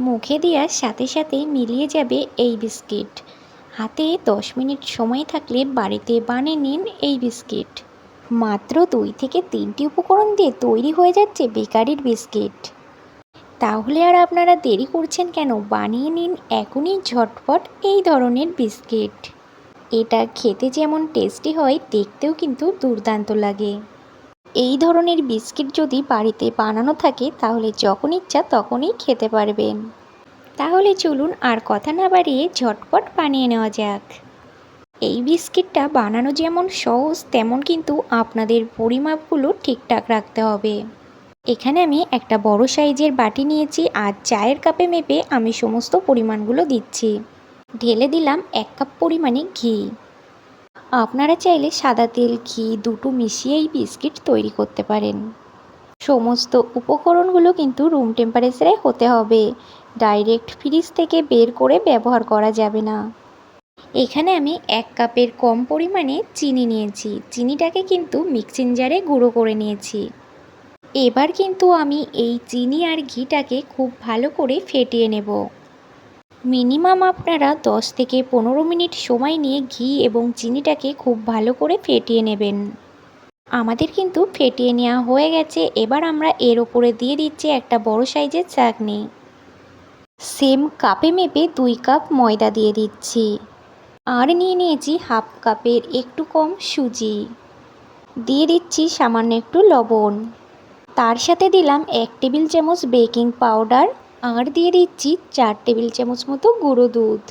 মুখে দেওয়ার সাথে সাথে মিলিয়ে যাবে এই বিস্কিট। হাতে দশ মিনিট সময় থাকলে বাড়িতে বানিয়ে নিন এই বিস্কিট। মাত্র দুই থেকে তিনটি উপকরণ দিয়ে তৈরি হয়ে যাচ্ছে বেকারির বিস্কিট। তাহলে আর আপনারা দেরি করছেন কেন? বানিয়ে নিন এখনই ঝটপট এই ধরনের বিস্কিট। এটা খেতে যেমন টেস্টি হয়, দেখতেও কিন্তু দুর্দান্ত লাগে। এই ধরনের বিস্কিট যদি বাড়িতে বানানো থাকে, তাহলে যখন ইচ্ছা তখনই খেতে পারবেন। তাহলে চলুন আর কথা না বাড়িয়ে ঝটপট বানিয়ে নেওয়া যাক। এই বিস্কিটটা বানানো যেমন সহজ, তেমন কিন্তু আপনাদের পরিমাপগুলো ঠিকঠাক রাখতে হবে। এখানে আমি একটা বড় সাইজের বাটি নিয়েছি আর চায়ের কাপে মেপে আমি সমস্ত পরিমাণগুলো দিচ্ছি। ঢেলে দিলাম এক কাপ পরিমাণে ঘি। আপনারা চাইলে সাদা তেল, ঘি দুটো মিশিয়ে এই বিস্কিট তৈরি করতে পারেন। সমস্ত উপকরণগুলো কিন্তু রুম টেম্পারেচারে হতে হবে। ডাইরেক্ট ফ্রিজ থেকে বের করে ব্যবহার করা যাবে না। এখানে আমি এক কাপের কম পরিমাণে চিনি নিয়েছি। চিনিটাকে কিন্তু মিক্সিং জারে গুঁড়ো করে নিয়েছি। এবার কিন্তু আমি এই চিনি আর ঘিটাকে খুব ভালো করে ফেটিয়ে নেব। মিনিমাম আপনারা 10 থেকে পনেরো মিনিট সময় নিয়ে ঘি এবং চিনিটাকে খুব ভালো করে ফেটিয়ে নেবেন। আমাদের কিন্তু ফেটিয়ে নেওয়া হয়ে গেছে। এবার আমরা এর ওপরে দিয়ে দিচ্ছি একটা বড় সাইজের চাকনি। সেম কাপে মেপে দুই কাপ ময়দা দিয়ে দিচ্ছি। আর নিয়ে নিয়েছি হাফ কাপের একটু কম সুজি। দিয়ে দিচ্ছি সামান্য একটু লবণ। তার সাথে দিলাম এক টেবিল চামচ বেকিং পাউডার। আর দিয়ে দিচ্ছি চার টেবিল চামচ মতো গুঁড়ো দুধ।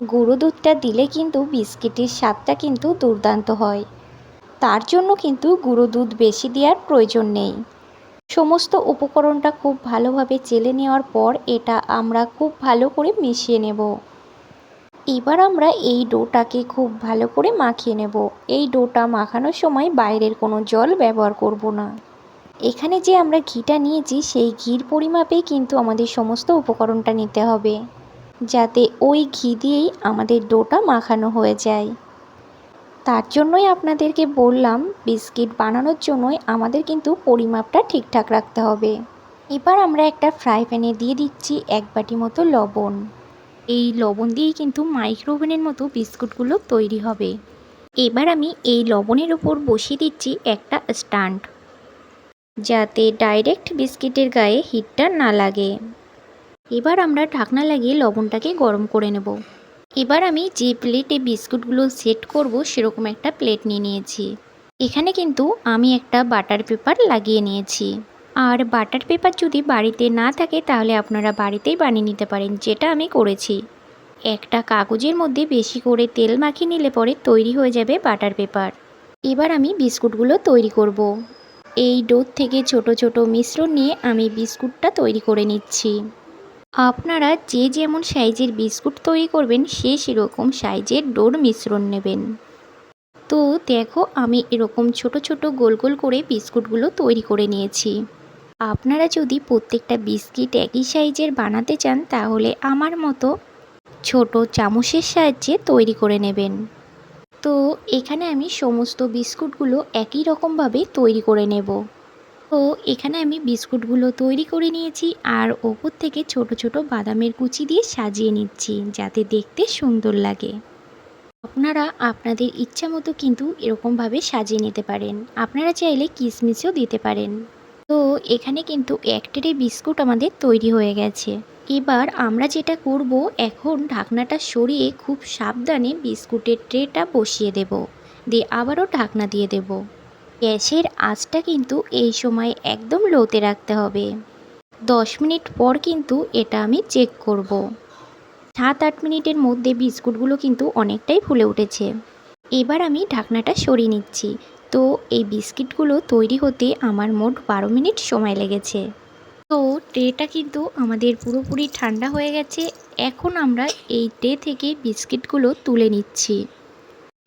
গুঁড়ো দুধটা দিলে কিন্তু বিস্কিটের স্বাদটা কিন্তু দুর্দান্ত হয়। তার জন্য কিন্তু গুঁড়ো দুধ বেশি দেওয়ার প্রয়োজন নেই। সমস্ত উপকরণটা খুব ভালোভাবে চেলে নেওয়ার পর এটা আমরা খুব ভালো করে মিশিয়ে নেব। এবার আমরা এই ডোটাকে খুব ভালো করে মাখিয়ে নেব। এই ডোটা মাখানোর সময় বাইরের কোনো জল ব্যবহার করব না। এখানে যে আমরা ঘিটা নিয়েছি, সেই ঘির পরিমাপেই কিন্তু আমাদের সমস্ত উপকরণটা নিতে হবে। যাতে ওই ঘি দিয়েই আমাদের ডোটা মাখানো হয়ে যায়। তার জন্যই আপনাদেরকে বললাম, বিস্কিট বানানোর জন্যই আমাদের কিন্তু পরিমাপটা ঠিকঠাক রাখতে হবে। এবার আমরা একটা ফ্রাই প্যানে দিয়ে দিচ্ছি এক বাটি মতো লবণ। এই লবণ দিয়েই কিন্তু মাইক্রোওভেনের মতো বিস্কুটগুলো তৈরি হবে। এবার আমি এই লবণের ওপর বসিয়ে দিচ্ছি একটা স্ট্যান্ড। যাতে ডাইরেক্ট বিস্কিটের গায়ে হিটটা না লাগে। এবার আমরা ঢাকনা লাগিয়ে লবণটাকে গরম করে নেব। এবার আমি যে প্লেটে বিস্কুটগুলো সেট করব, সেরকম একটা প্লেট নিয়ে নিয়েছি। এখানে কিন্তু আমি একটা বাটার পেপার লাগিয়ে নিয়েছি। আর বাটার পেপার যদি বাড়িতে না থাকে, তাহলে আপনারা বাড়িতেই বানিয়ে নিতে পারেন, যেটা আমি করেছি। একটা কাগজের মধ্যে বেশি করে তেল মাখিয়ে নিলে পরে তৈরি হয়ে যাবে বাটার পেপার। এবার আমি বিস্কুটগুলো তৈরি করব। এই ডোর থেকে ছোট ছোট মিশ্রণ নিয়ে আমি বিস্কুটটা তৈরি করে নিচ্ছি। আপনারা যে যেমন সাইজের বিস্কুট তৈরি করবেন, সে সেরকম সাইজের ডোর মিশ্রণ নেবেন। তো দেখো, আমি এরকম ছোট ছোট গোল গোল করে বিস্কুটগুলো তৈরি করে নিয়েছি। আপনারা যদি প্রত্যেকটা বিস্কিট একই সাইজের বানাতে চান, তাহলে আমার মতো ছোট চামচের সাহায্যে তৈরি করে নেবেন। তো এখানে আমি সমস্ত বিস্কুটগুলো একই রকমভাবে তৈরি করে নেব। তো এখানে আমি বিস্কুটগুলো তৈরি করে নিয়েছি আর ওপর থেকে ছোট ছোট বাদামের কুচি দিয়ে সাজিয়ে নিচ্ছি যাতে দেখতে সুন্দর লাগে। আপনারা আপনাদের ইচ্ছা মতো কিন্তু এরকমভাবে সাজিয়ে নিতে পারেন। আপনারা চাইলে কিশমিশও দিতে পারেন। তো এখানে কিন্তু এক বিস্কুট আমাদের তৈরি হয়ে গেছে। এবার আমরা যেটা করব, এখন ঢাকনাটা সরিয়ে খুব সাবধানে বিস্কুটের ট্রেটা বসিয়ে দেব। দিয়ে আবারও ঢাকনা দিয়ে দেব। গ্যাসের আঁচটা কিন্তু এই সময় একদম লোতে রাখতে হবে। দশ মিনিট পর কিন্তু এটা আমি চেক করব। সাত আট মিনিটের মধ্যে বিস্কুটগুলো কিন্তু অনেকটাই ফুলে উঠেছে। এবার আমি ঢাকনাটা সরিয়ে নিচ্ছি। তো এই বিস্কিটগুলো তৈরি হতে আমার মোট বারো মিনিট সময় লেগেছে। তো ট্রেটা কিন্তু আমাদের পুরোপুরি ঠান্ডা হয়ে গেছে। এখন আমরা এই ট্রে থেকে বিস্কিটগুলো তুলে নিচ্ছি।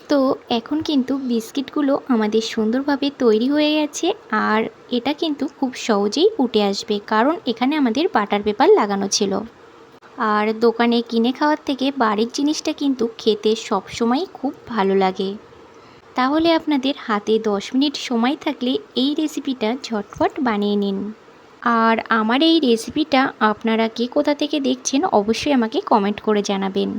তো এখন কিন্তু বিস্কিটগুলো আমাদের সুন্দরভাবে তৈরি হয়ে গেছে আর এটা কিন্তু খুব সহজেই উঠে আসবে কারণ এখানে আমাদের বাটার পেপার লাগানো ছিল। আর দোকানে কিনে খাওয়ার থেকে বাড়ির জিনিসটা কিন্তু খেতে সবসময় খুব ভালো লাগে। তাহলে আপনাদের হাতে দশ মিনিট সময় থাকলে এই রেসিপিটা ঝটফট বানিয়ে নিন। আর আমার এই রেসিপিটা আপনারা কে কোথা থেকে দেখছেন অবশ্যই আমাকে কমেন্ট করে জানাবেন।